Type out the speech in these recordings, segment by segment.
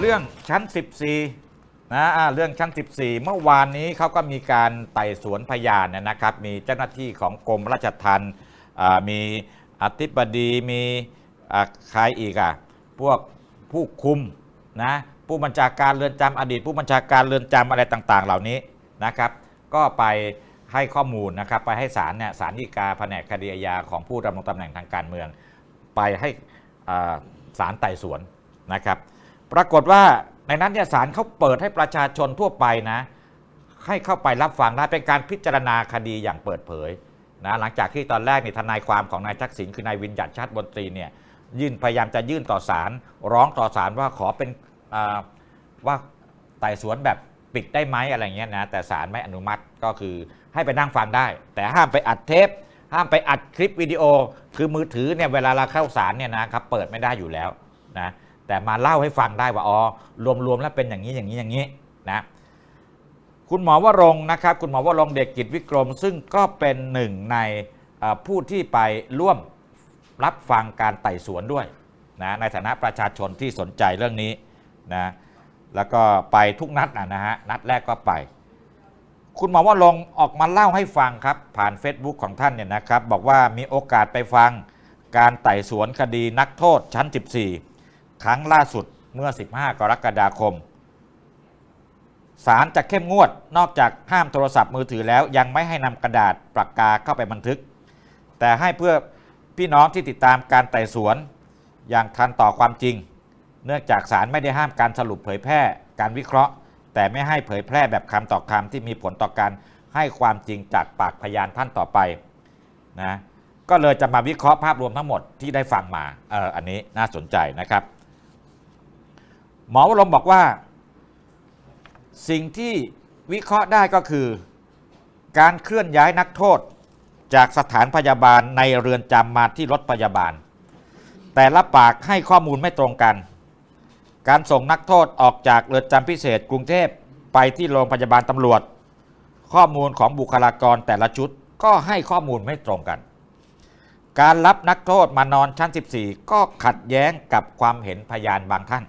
เรื่องชั้น 14นะอ่าเรื่องชั้น 14 เมื่อวานนี้เขาก็มีการไต่สวนพยานนะครับ มีเจ้าหน้าที่ของกรมราชทัณฑ์มีอธิบดีมีใครอีกอะพวกผู้คุมนะผู้บัญชาการเรือนจำอดีต ผู้บัญชาการเรือนจำอะไรต่าง ๆ เหล่านี้นะครับ ก็ไปให้ข้อมูลนะครับ ไปให้ศาลเนี่ยศาลฎีกาแผนกคดีอาญาของผู้ดำรงตำแหน่งทางการเมือง ไปให้อ่าศาลไต่สวนนะครับ ปรากฏว่าในนั้นเนี่ยศาลเขาเปิดให้ประชาชนทั่วไปนะ ให้เข้าไปรับฟังได้เป็นการพิจารณาคดีอย่างเปิดเผยนะหลังจากที่ตอนแรกเนี่ยทนายความของนายทักษิณคือนายวินยัดชาติบนตรีเนี่ยยื่นพยายามจะยื่นต่อศาลร้องต่อศาลว่าขอเป็นว่าไต่สวนแบบปิดได้ไหมอะไรเงี้ยนะแต่ศาลไม่อนุมัติก็คือให้ไปนั่งฟังได้ แต่ห้ามไปอัดเทป ห้ามไปอัดคลิปวิดีโอ คือมือถือเนี่ยเวลาเราเข้าศาลเนี่ยนะครับเปิดไม่ได้อยู่แล้วนะ แต่มาเล่าให้ฟังได้ว่าอ๋อรวมๆแล้วเป็นอย่างนี้อย่างนี้อย่างนี้นะคุณหมอวรงนะครับ คุณหมอวรงเด็กกิจวิกรม ซึ่งก็เป็นหนึ่งในผู้ที่ไปร่วมรับฟังการไต่สวนด้วยนะในฐานะประชาชนที่สนใจเรื่องนี้นะแล้วก็ไปทุกนัดนะฮะนัดแรกก็ไป คุณหมอว่าลงออกมาเล่าให้ฟังครับ ผ่าน Facebook ของท่านเนี่ยนะครับ บอกว่ามีโอกาสไปฟังการไต่สวนคดีนักโทษชั้น 14 ครั้งล่าสุดเมื่อ 15 กรกฎาคมศาลจะเข้มงวดนอกจากห้ามโทรศัพท์มือถือแล้วยังไม่ให้นำกระดาษปากกาเข้าไปบันทึก แต่ให้เพื่อพี่น้องที่ติดตามการไต่สวน อย่างทันต่อความจริง เนื่องจากศาลไม่ได้ห้ามการสรุปเผยแพร่การวิเคราะห์ แต่ไม่ให้เผยแพร่แบบคำต่อคำที่มีผลต่อการให้ความจริงจากปากพยานท่านต่อไปนะก็เลยจะมาวิเคราะห์ภาพรวมทั้งหมดที่ได้ฟังมาเอออันนี้น่าสนใจนะครับ หมอวรงค์บอกว่า สิ่งที่วิเคราะห์ได้ก็คือ การเคลื่อนย้ายนักโทษจากสถานพยาบาลในเรือนจำมาที่รถพยาบาล แต่ละปากให้ข้อมูลไม่ตรงกัน การส่งนักโทษออกจากเรือนจำพิเศษกรุงเทพไปที่โรงพยาบาลตำรวจ ข้อมูลของบุคลากรแต่ละชุดก็ให้ข้อมูลไม่ตรงกัน การรับนักโทษมานอนชั้น 14 ก็ขัดแย้งกับความเห็นพยานบางท่าน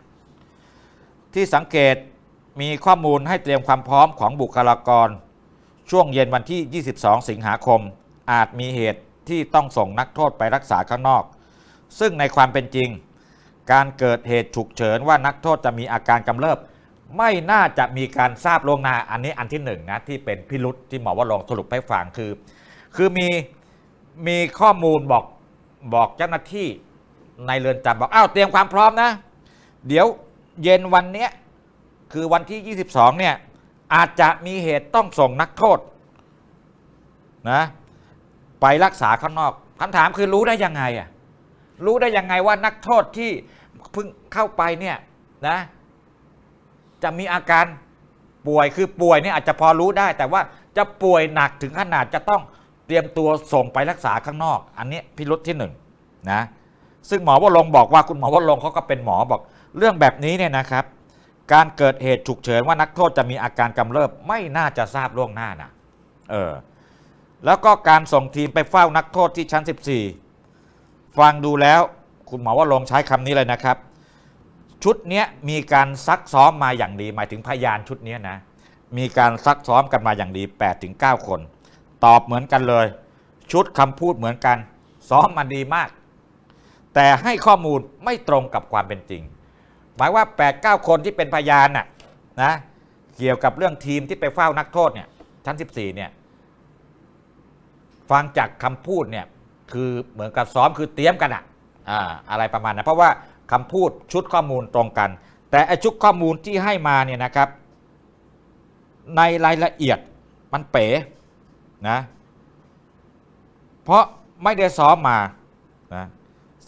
ที่สังเกตมีข้อมูลให้เตรียมความพร้อมของบุคลากร ช่วงเย็นวันที่ 22 สิงหาคม อาจมีเหตุที่ต้องส่งนักโทษไปรักษาข้างนอก ซึ่งในความเป็นจริง การเกิดเหตุฉุกเฉินว่านักโทษจะมีอาการกำเริบ ไม่น่าจะมีการทราบล่วงหน้าอันนี้อันที่หนึ่งนะที่เป็นพิรุษที่หมอว่าลองสรุปให้ฟังคือ คือมีมีข้อมูลบอกบอกเจ้าหน้าที่ในเรือนจำบอกอ้าวเตรียมความพร้อมนะ เดี๋ยว เย็นวันเนี้ยคือวันที่ 22 เนี่ย อาจจะมีเหตุต้องส่งนักโทษนะไปรักษาข้างนอกคำถามคือรู้ได้ยังไงอะรู้ได้ยังไงว่านักโทษที่เพิ่งเข้าไปเนี่ยนะจะมีอาการป่วยคือป่วยเนี่ยอาจจะพอรู้ได้ แต่ว่าจะป่วยหนักถึงขนาดจะต้องเตรียมตัวส่งไปรักษาข้างนอก อันนี้พิรุษที่หนึ่งนะซึ่งหมอวรงบอกว่าคุณหมอวรงเขาก็เป็นหมอบอก เรื่องแบบนี้เนี่ยนะครับ การเกิดเหตุฉุกเฉินว่านักโทษจะมีอาการกำเริบไม่น่าจะทราบล่วงหน้านะเออแล้วก็การส่งทีมไปเฝ้านักโทษที่ชั้น 14 ฟังดูแล้วคุณหมอว่าลงใช้คำนี้เลยนะครับ ชุดเนี้ยมีการซักซ้อมมาอย่างดี หมายถึงพยานชุดเนี้ยนะมีการซักซ้อมกันมาอย่างดี 8-9 คน ตอบเหมือนกันเลย ชุดคำพูดเหมือนกัน ซ้อมมาดีมาก แต่ให้ข้อมูลไม่ตรงกับความเป็นจริง หมายว่า8-9คนที่เป็นพยานน่ะนะเกี่ยวกับเรื่องทีมที่ไปเฝ้านักโทษเนี่ยชั้น 14เนี่ยฟังจากคำพูดเนี่ยคือเหมือนกับซ้อมคือเตรียมกันอะอ่าอะไรประมาณนั้นเพราะว่าคำพูดชุดข้อมูลตรงกัน แต่ชุดข้อมูลที่ให้มาเนี่ยนะครับ ในรายละเอียดมันเป๋นะเพราะไม่ได้ซ้อมมานะ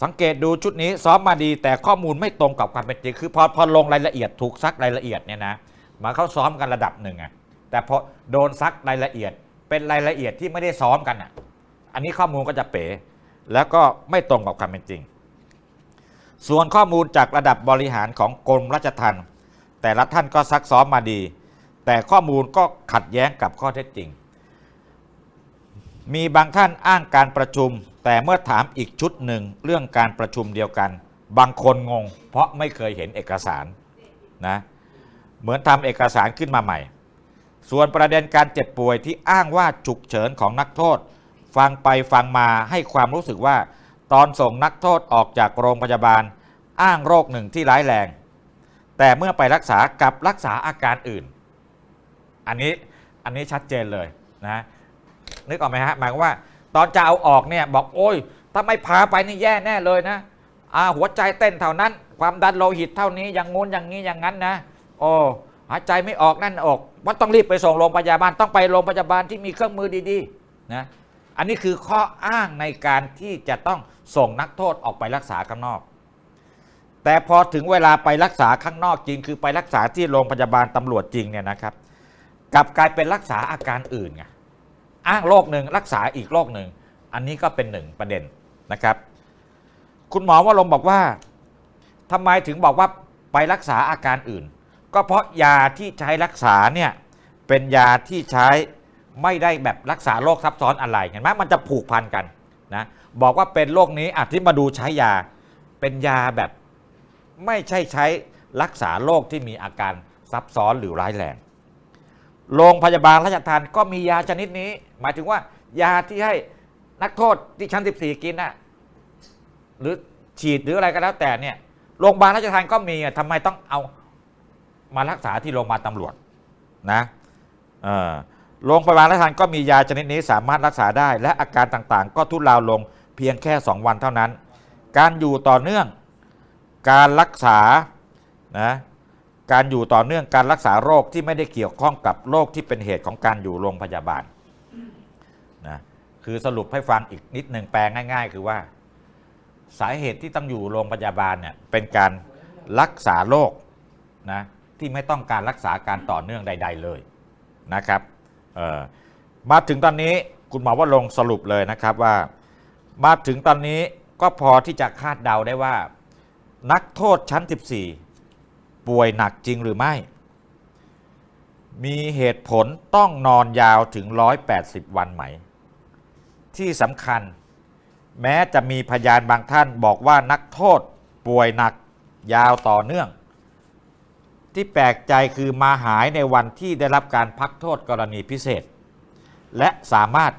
สังเกตดูชุดนี้ซ้อมมาดีแต่ข้อมูลไม่ตรงกับความเป็นจริงคือพอพอลงรายละเอียดถูกซักรายละเอียดเนี่ยนะมาเขาซ้อมกันระดับหนึ่งอะแต่พอโดนซักรายละเอียด เป็นรายละเอียดที่ไม่ได้ซ้อมกันอะอันนี้ข้อมูลก็จะเป๋แล้วก็ไม่ตรงกับความเป็นจริง ส่วนข้อมูลจากระดับบริหารของกรมราชทัณฑ์แต่ละท่านก็ซักซ้อมมาดี แต่ข้อมูลก็ขัดแย้งกับข้อเท็จจริง มีบางท่านอ้างการประชุม แต่เมื่อถามอีกชุดหนึ่งเรื่องการประชุมเดียวกัน บางคนงง เพราะไม่เคยเห็นเอกสารนะเหมือนทำเอกสารขึ้นมาใหม่ ส่วนประเด็นการเจ็บป่วยที่อ้างว่าฉุกเฉินของนักโทษ ฟังไปฟังมาให้ความรู้สึกว่า ตอนส่งนักโทษออกจากโรงพยาบาล อ้างโรคหนึ่งที่ร้ายแรง แต่เมื่อไปรักษากลับรักษาอาการอื่น อันนี้อันนี้ชัดเจนเลยนะ นึกออกไหมฮะหมายความว่า ตอนจะเอาออกเนี่ยบอกโอ้ย ถ้าไม่พาไปนี่แย่แน่เลยนะอ่าหัวใจเต้นเท่านั้น ความดันโลหิตเท่านี้อย่างงู้นอย่างนี้อย่างนั้นนะโอ้หายใจไม่ออกนั่นออก มันต้องรีบไปส่งโรงพยาบาลต้องไปโรงพยาบาลที่มีเครื่องมือดีๆนะอันนี้คือข้ออ้างในการที่จะต้องส่งนักโทษออกไปรักษาข้างนอก แต่พอถึงเวลาไปรักษาข้างนอกจริง คือไปรักษาที่โรงพยาบาลตำรวจจริงเนี่ยนะครับกลับกลายเป็นรักษาอาการอื่นไง อ้างโรคหนึ่งรักษาอีกโรคหนึ่ง อันนี้ก็เป็นหนึ่งประเด็นนะครับ คุณหมอว่าลงบอกว่าทำไมถึงบอกว่าไปรักษาอาการอื่น ก็เพราะยาที่ใช้รักษาเนี่ยเป็นยาที่ใช้ไม่ได้แบบรักษาโรคซับซ้อนอะไรเห็นไหมมันจะผูกพันกันนะบอกว่าเป็นโรคนี้อาที่มาดูใช้ยาเป็นยาแบบไม่ใช่ใช้รักษาโรคที่มีอาการซับซ้อนหรือร้ายแรง โรงพยาบาลราชทันก็มียาชนิดนี้ หมายถึงว่ายาที่ให้นักโทษที่ชั้น 14 กินนะหรือฉีดหรืออะไรก็แล้วแต่เนี่ยโรงพยาบาลราชทันก็มีอะทำไมต้องเอามารักษาที่โรงพยาบาลตำรวจนะโรงพยาบาลราชทันก็มียาชนิดนี้สามารถรักษาได้ และอาการต่างๆ ก็ทุเลาลงเพียงแค่ 2 วันเท่านั้น การอยู่ต่อเนื่องการรักษานะการอยู่ต่อเนื่องการรักษาโรคที่ไม่ได้เกี่ยวข้องกับโรคที่เป็นเหตุของการอยู่โรงพยาบาล นะคือสรุปให้ฟังอีกนิดหนึ่งแปลง่าย ๆ คือว่า สาเหตุที่ต้องอยู่โรงพยาบาลเนี่ยเป็นการรักษาโรคนะที่ไม่ต้องการรักษาการต่อเนื่องใด ๆเลยนะครับมาถึงตอนนี้คุณหมอว่าลงสรุปเลยนะครับว่า มาถึงตอนนี้ก็พอที่จะคาดเดาได้ว่า นักโทษชั้น 14 ป่วยหนักจริงหรือไม่ มีเหตุผลต้องนอนยาวถึง 180 วันไหม ที่สำคัญ แม้จะมีพยานบางท่านบอกว่านักโทษป่วยหนักยาวต่อเนื่อง ที่แปลกใจคือมาหายในวันที่ได้รับการพักโทษกรณีพิเศษ และสามารถ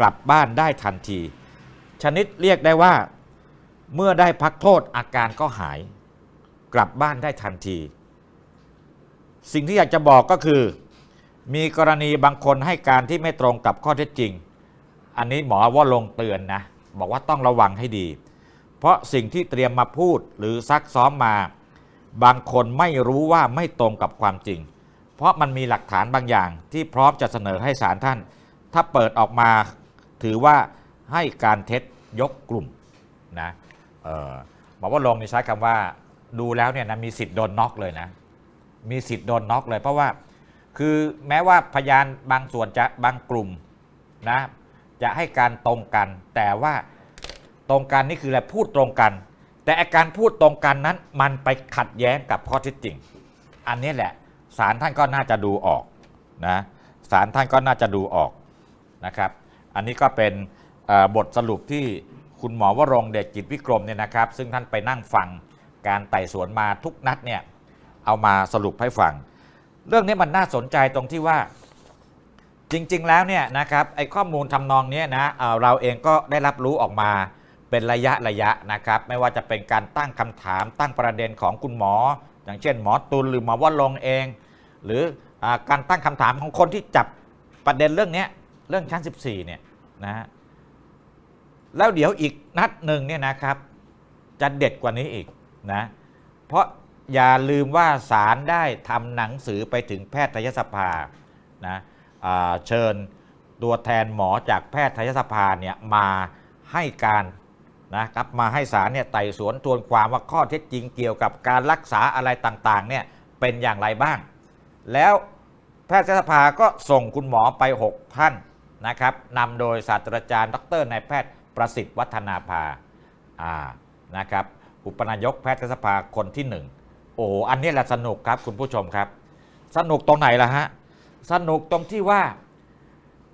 กลับบ้านได้ทันที ชนิดเรียกได้ว่า เมื่อได้พักโทษอาการก็หาย กลับบ้านได้ทันที สิ่งที่อยากจะบอกก็คือ มีกรณีบางคนให้การที่ไม่ตรงกับข้อเท็จจริง อันนี้หมอว่าลงเตือนนะ บอกว่าต้องระวังให้ดี เพราะสิ่งที่เตรียมมาพูดหรือซักซ้อมมา บางคนไม่รู้ว่าไม่ตรงกับความจริง เพราะมันมีหลักฐานบางอย่างที่พร้อมจะเสนอให้ศาลท่าน ถ้าเปิดออกมาถือว่าให้การเท็จยกกลุ่มนะออหมอว่าลงนี่ใช้คำว่าดูแล้วเนี่ยนะมีสิทธิ์โดนน็อกเลยนะ มีสิทธิ์โดนน็อกเลย เพราะว่าคือแม้ว่าพยานบางส่วนจะบางกลุ่มนะ จะให้การตรงกัน แต่ว่าตรงกันนี่คืออะไรพูดตรงกัน แต่อาการพูดตรงกันนั้น มันไปขัดแย้งกับข้อเท็จจริง อันนี้แหละศาลท่านก็น่าจะดูออกนะศาลท่านก็น่าจะดูออกนะครับ อันนี้ก็เป็นบทสรุปที่คุณหมอวรงเดชกิจวิกรมเนี่ยนะครับ ซึ่งท่านไปนั่งฟังการไต่สวนมาทุกนัดเนี่ยเอามาสรุปให้ฟัง เรื่องนี้มันน่าสนใจตรงที่ว่า จริง ๆ แล้วเนี่ยนะครับไอ้ข้อมูลทำนองนี้นะเเราเองก็ได้รับรู้ออกมาเป็นระยะระยะนะครับ ไม่ว่าจะเป็นการตั้งคำถามตั้งประเด็นของคุณหมอ อย่างเช่น หมอตุลหรือหมอว่าลงเอง หรืออการตั้งคำถามของคนที่จับประเด็นเรื่องนี้เรื่องชั้น 14เนี่ยนะฮะแล้วเดี๋ยวอีกนัดหนึ่งเนี่ยนะครับ จะเด็ดกว่านี้อีกนะเพราะอย่าลืมว่าศาลได้ทำหนังสือไปถึงแพทยสภานะ เชิญตัวแทนหมอจากแพทยสภาเนี่ยมาให้การนะครับมาให้ศาลเนี่ยไต่สวนทวนความว่าข้อเท็จจริงเกี่ยวกับการรักษาอะไรต่างๆเนี่ยเป็นอย่างไรบ้าง แล้วแพทยสภาก็ส่งคุณหมอไป 6 ท่านนะครับนำโดยศาสตราจารย์ ดรนายแพทย์ประสิทธิ์วัฒนาภาอ่านะครับอุปนายกแพทยสภาคนที่หนึ่งโอ้โหอันนี้แหละสนุกครับคุณผู้ชมครับ สนุกตรงไหนล่ะฮะ สนุกตรงที่ว่า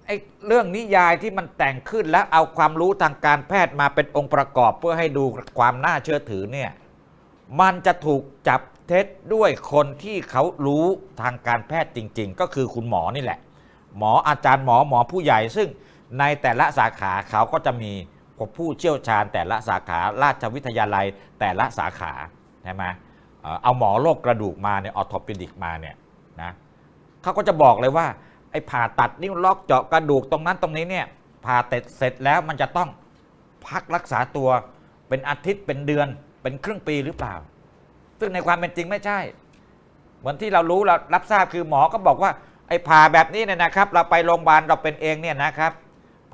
ไอ้เรื่องนิยายที่มันแต่งขึ้นแล้วเอาความรู้ทางการแพทย์มาเป็นองค์ประกอบเพื่อให้ดูความน่าเชื่อถือเนี่ยมันจะถูกจับเท็จด้วยคนที่เขารู้ทางการแพทย์จริง ๆ ก็คือคุณหมอนี่แหละ หมออาจารย์หมอหมอผู้ใหญ่ ซึ่งในแต่ละสาขาเขาก็จะมีผู้เชี่ยวชาญแต่ละสาขาราชวิทยาลัยแต่ละสาขาใช่ไหมเอาหมอโรคกระดูกมาเนี่ยออร์โทปิดิกมาเนี่ยนะ เขาก็จะบอกเลยว่าไอ้ผ่าตัดนิ้วล็อกเจาะกระดูกตรงนั้นตรงนี้เนี่ยผ่าเสร็จเสร็จแล้วมันจะต้องพักรักษาตัวเป็นอาทิตย์เป็นเดือนเป็นครึ่งปีหรือเปล่า ซึ่งในความเป็นจริงไม่ใช่ เหมือนที่เรารู้เรารับทราบคือหมอก็บอกว่า ไอ้ผ่าแบบนี้เนี่ยนะครับ เราไปโรงพยาบาลเราเป็นเองเนี่ยนะครับ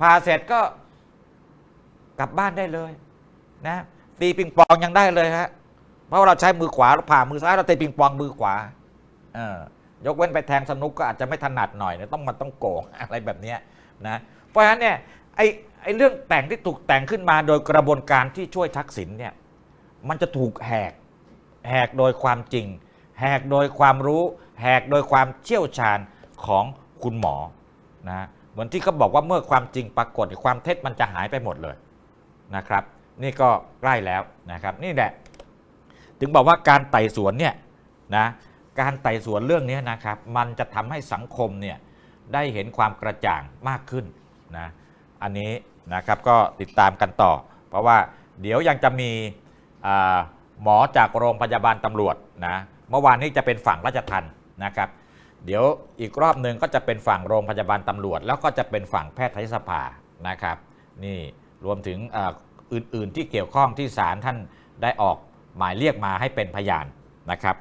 ผ่าเสร็จก็กลับบ้านได้เลยนะตีปิงปองยังได้เลยฮะเพราะาเราใช้มือขวาเราผ่ามือซ้ายเราตีปิงปองมือขวา เออ ยกเว้นไปแทงสนุกก็อาจจะไม่ถนัดหน่อยนะต้องมันต้องโกงอะไรแบบนี้นะเพราะฉะนั้นเนี่ยไอ้ไอ้เรื่องแต่งที่ถูกแต่งขึ้นมาโดยกระบวนการที่ช่วยทักษิณเนี่ยมันจะถูกแหกแหกโดยความจริง แหกโดยความรู้แหกโดยความเชี่ยวชาญของคุณหมอนะเหมือนที่เขาบอกว่าเมื่อความจริงปรากฏความเท็จมันจะหายไปหมดเลยนะครับ นี่ก็ใกล้แล้วนะครับ นี่แหละ ถึงบอกว่าการไต่สวนเนี่ยนะ การไต่สวนเรื่องนี้นะครับ มันจะทำให้สังคมเนี่ยได้เห็นความกระจ่างมากขึ้นนะอันนี้นะครับก็ติดตามกันต่อ เพราะว่าเดี๋ยวยังจะมีหมอจากโรงพยาบาลตำรวจนะเมื่อวานนี้จะเป็นฝั่งราชทันนะครับ เดี๋ยวอีกรอบหนึ่งก็จะเป็นฝั่งโรงพยาบาลตำรวจ แล้วก็จะเป็นฝั่งแพทยสภานะครับ นี่รวมถึงอื่นๆที่เกี่ยวข้องที่ศาลท่านได้ออกหมายเรียกมาให้เป็นพยานนะครับ